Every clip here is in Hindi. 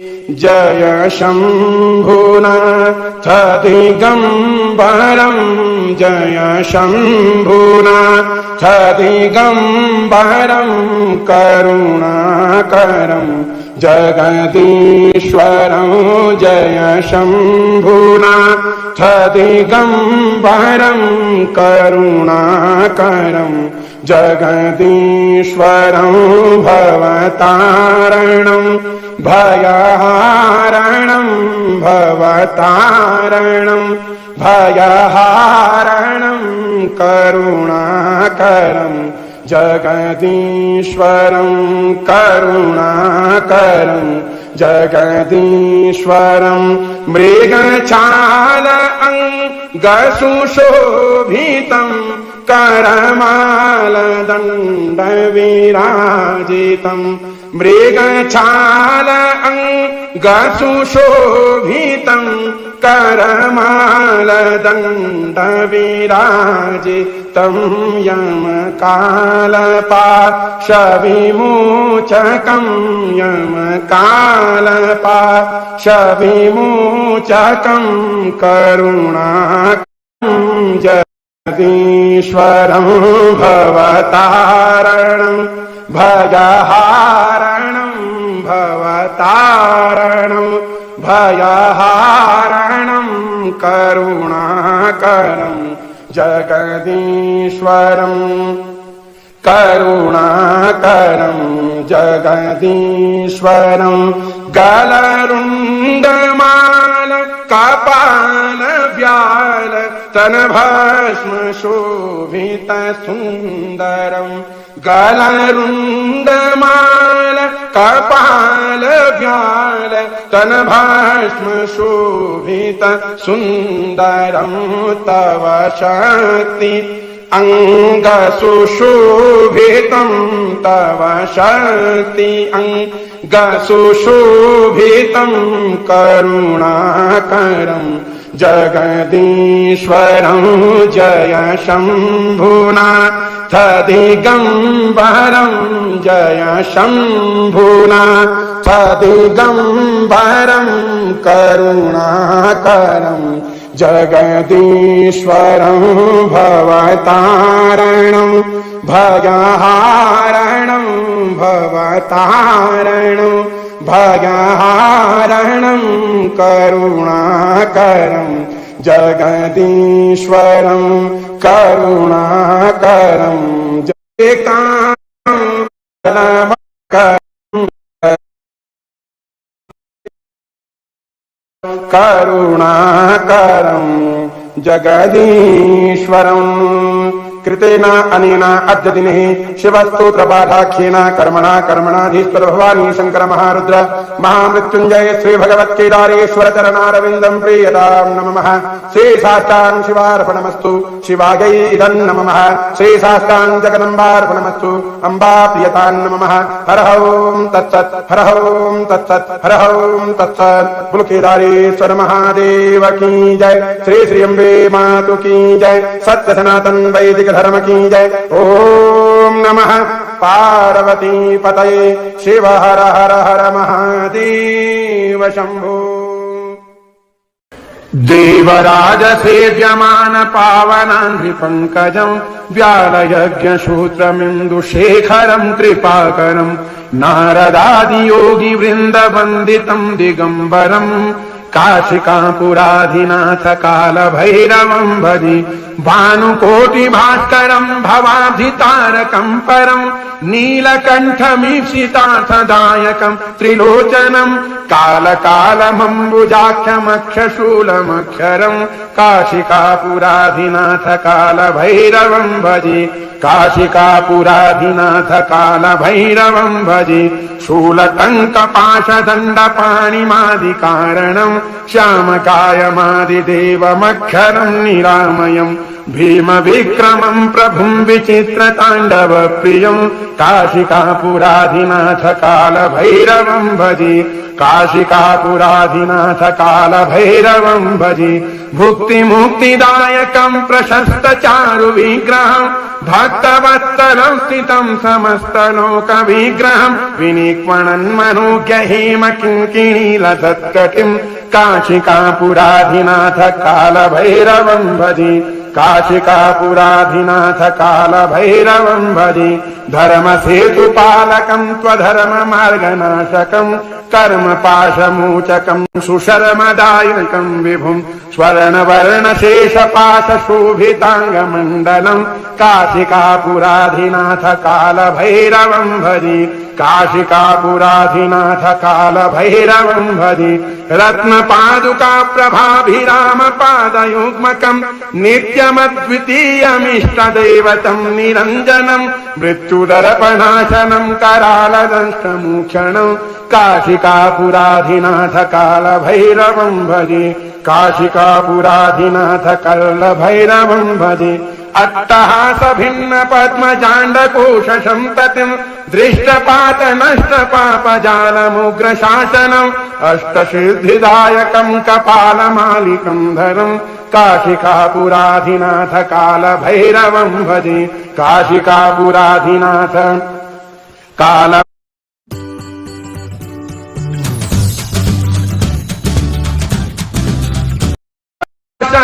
जय शम्भुनाथ दिगम्बरम् जय शम्भुनाथ दिगम्बरम् करुणाकरम् जगदीश्वरं जय शम्भुनाथ दिगम्बरं करुणाकरम् जगदीश्वरं भवतारणम् भयहारणं भवतारणं भयहारणं करुणाकरं जगदीश्वरं करुणाकरं जगदीश्वरं मृगचाल अङ्गसुशोभितम् करमालदण्डविराजितम् मृगछाल अङ्गसुशोभितम् करमालदण्डविराजितं यमकालपाशविमोचकं यमकालपाशविमोचकं करुणा जगदीश्वरं भवतारणं भयहारणं भवतारणं भयहारणं करुणाकरं जगदीश्वरं करुणाकरं जगदीश्वरं गलरुण्डमाल कपाल तन भस्म शोभित सुन्दरम् गलरुण्डमाल कपाल व्याल तन भस्म शोभित सुन्दरम् तव शक्ति अङ्गसुशोभितम् तव शक्ति अंग करुणाकरम् करुणा जगदीश्वरं जय शम्भुनाथ दिगम्बरं जय शम्भुनाथ दिगम्बरं करुणाकरं जगदीश्वरं भवतारणं भयहारणं भवतारणं। भयहारणं करुणाकरं जगदीश्वरं करुणाकरं करुणाकरं जगदीश्वरम् కృతేన అనేన అద్యదిని శివస్తోత్ర పాఠాఖ్యేన కర్మణ కర్మణాధీశ్వర భవానీ శంకర మహారుద్ర మహామృత్యుంజయ శ్రీ భగవత్కేదారేశ్వర చరణారవిందం ప్రియతాం నమ శ్రీ శాస్త్రాం శివార్పణమస్తు శివాగై ఇదం నమ శ్రీ శాస్త్రాం జగదంబార్పణమస్తు అంబా ప్రియతాం నమ హర ఓం తత్సత్ హర ఓం తత్సత్ హర ఓం తత్సత్ పులకేదారేశ్వర మహాదేవ కీ జయ శ్రీ శ్రీ అంబే మాతు కీ జయ సత్య సనాతన్ వైదిక धर्म की जय। ओम नमः। पार्वती पतये शिव हर हर हर महादेव शंभो। देवराज सेव्यमान पावनान्धि पङ्कजम् व्यालयज्ञशूत्रमिन्दुशेखरम् कृपाकरम् नारदादियोगि वृन्दवन्दितम् दिगम्बरम्। काशिकापुराधिनाथ कालभैरवम् भजि। भानुकोटिभास्करम् भवाधितारकम् परम् नीलकण्ठमीप्सितार्थदायकम् त्रिलोचनम् कालकालमम्बुजाख्यमक्षशूलमक्षरम् काशिकापुराधिनाथ कालभैरवम् भजि। काशिकापुराधिनाथ कालभैरवम् भजि। शूलटङ्कपाशदण्डपाणिमादिकारणम् श्यामकायमादिदेवमक्षरम् निरामयम्। भीमविक्रमम् प्रभुम् विचित्रताण्डवप्रियम् काशिकापुराधिनाथ कालभैरवम् भजि काशिकापुराधिनाथ कालभैरवम् भजि। भुक्तिमुक्तिदायकम् प्रशस्त चारु भक्तवत्सलं स्थितम् समस्तलोकविग्रहम् विनिक्वणन्मनोज्ञ हेम किङ्किणीलसत्कटिम् काशिकापुराधिनाथ कालभैरवम् भजि काशिकापुराधिनाथ कालभैरवम् भजि धर्मसेतुपालकम् त्वधर्ममार्गनाशकम् कर्मपाशमोचकम् सुशर्मदायकम् विभुम् स्वर्णवर्णशेषपाशशोभिताङ्गमण्डलम् काशिकापुराधिनाथ कालभैरवम् भजि काशिकापुराधिनाथ कालभैरवम् भजि रत्नपादुका प्रभाभिराम पादयुग्मकम् नित्यमद्वितीयमिष्टदैवतम् निरञ्जनम् मृत्युदर्पणाशनम् करालदंष्टमूक्षणम् काशिकापुराधिनाथ कालभैरवम् भजि काशिकापुराधिनाथ कल्लभैरवम् भजि अट्टहासभिन्न भिन्न दृष्टपात नष्टपापजालमुग्रशासनम् अष्टसिद्धिदायकम् कपालमालिकम् धरम् काशिकापुराधिनाथ कालभैरवम् भजे काशिकापुराधिनाथ काल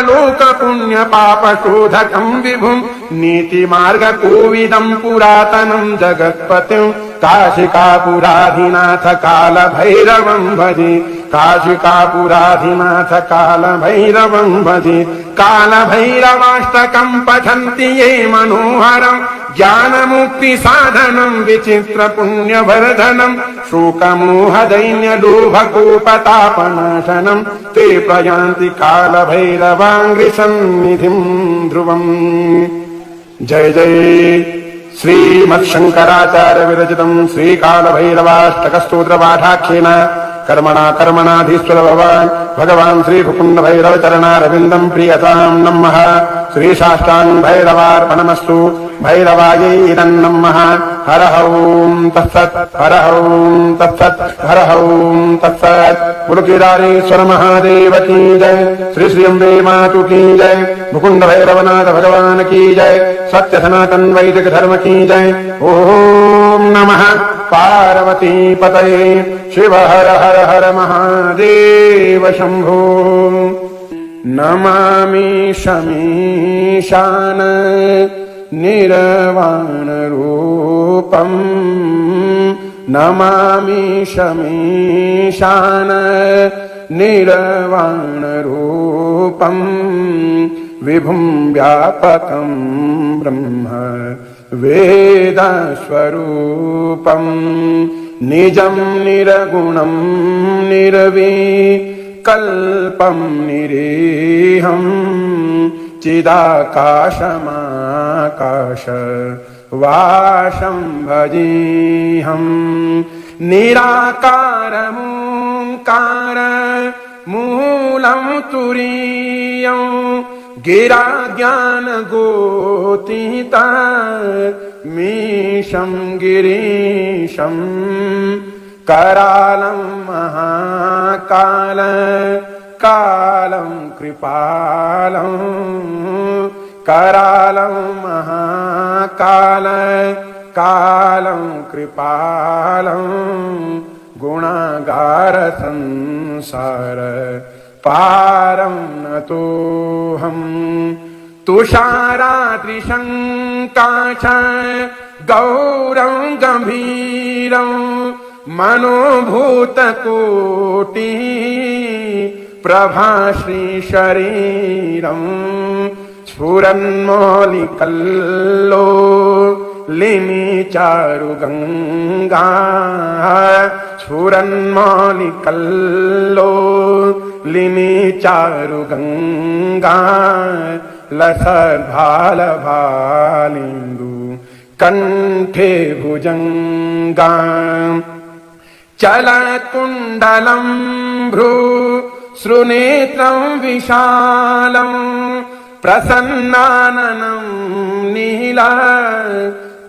लोक पुण्य पाप शोधकम् विभुम् नीतिमार्ग कोविदम् पुरातनम् जगत्पतिम् काशिकापुराधिनाथ काल भैरवं भजि। काशिकापुराधिनाथ कालभैरवं वजे कालभैरवाष्टकम् पठन्ति ये मनोहरम् ज्ञानमुक्तिसाधनम् विचित्रपुण्यवर्धनम् शोकमोहदैन्यलोभकोपतापनाशनम् ते प्रयान्ति कालभैरवाङ्घ्रिसन्निधिम् ध्रुवम्। जय जय। श्रीमत्शङ्कराचार्यविरचितम् श्रीकालभैरवाष्टकस्तोत्रपाठाख्येन కర్మణా కర్మణాధీశ్వర భవాన్ భగవాన్ శ్రీ కుకుండ భైరవ చరణారవిందం ప్రియతాం నమ్మ శ్రీ సాష్టాంగ్ భైరవార్పణమస్తు భైరవాయై నమ हर ॐ तत्सत् हर ॐ तत्सत् हर ॐ तत्सत्। पुलकिदारेश्वर महादेव की जय। श्री श्री अम्बे मातु की जय। मुकुंद भैरवनाथ भगवान की जय। सत्य सनातन वैदिक धर्म की जय। ओम नमः पार्वती पतये। शिव हर हर हर महादेव शंभो नमामि शमीशान। निर्वाणरूपम् नमामि शमीशान निर्वाणरूपम् विभुं व्यापकं ब्रह्म वेदस्वरूपम् निजं निरगुणं निर्वी कल्पं निरीहम् चिदाकाशमाकाश वाशं भजेऽहम् निराकारमूङ्कार मूलं तुरीयं। गिरा ज्ञानगोतीता मीशं गिरीशं। करालं महाकाल कालं कृपालं करालं महाकाल कालं कृपालं गुणागारसंसार पारं नतोऽहम् तुषाराद्रिशङ्काश गौरं गम्भीरं मनोभूतकोटि प्रभाश्रीशरीरम् स्फुरन्मौलिकल्लो लिमि चारुगङ्गा स्फुरन्मौलिकल्लो लिमि चारुगङ्गा लसद्भालभालिन्दु कण्ठे भुजङ्गा चलकुण्डलम् भ्रू श्रुनेत्रम् विशालम् प्रसन्नाननं नीला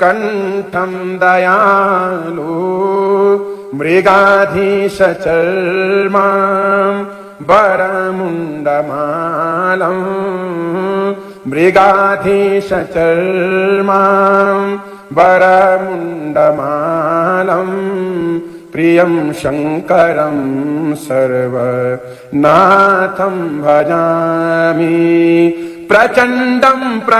कण्ठं दयालु मृगाधीशचर्मां वरमुण्डमालम् मृगाधीशचर्मां वरमुण्डमालम् प्रियं शङ्करं सर्वनाथं भजामि। प्रचण्डं प्र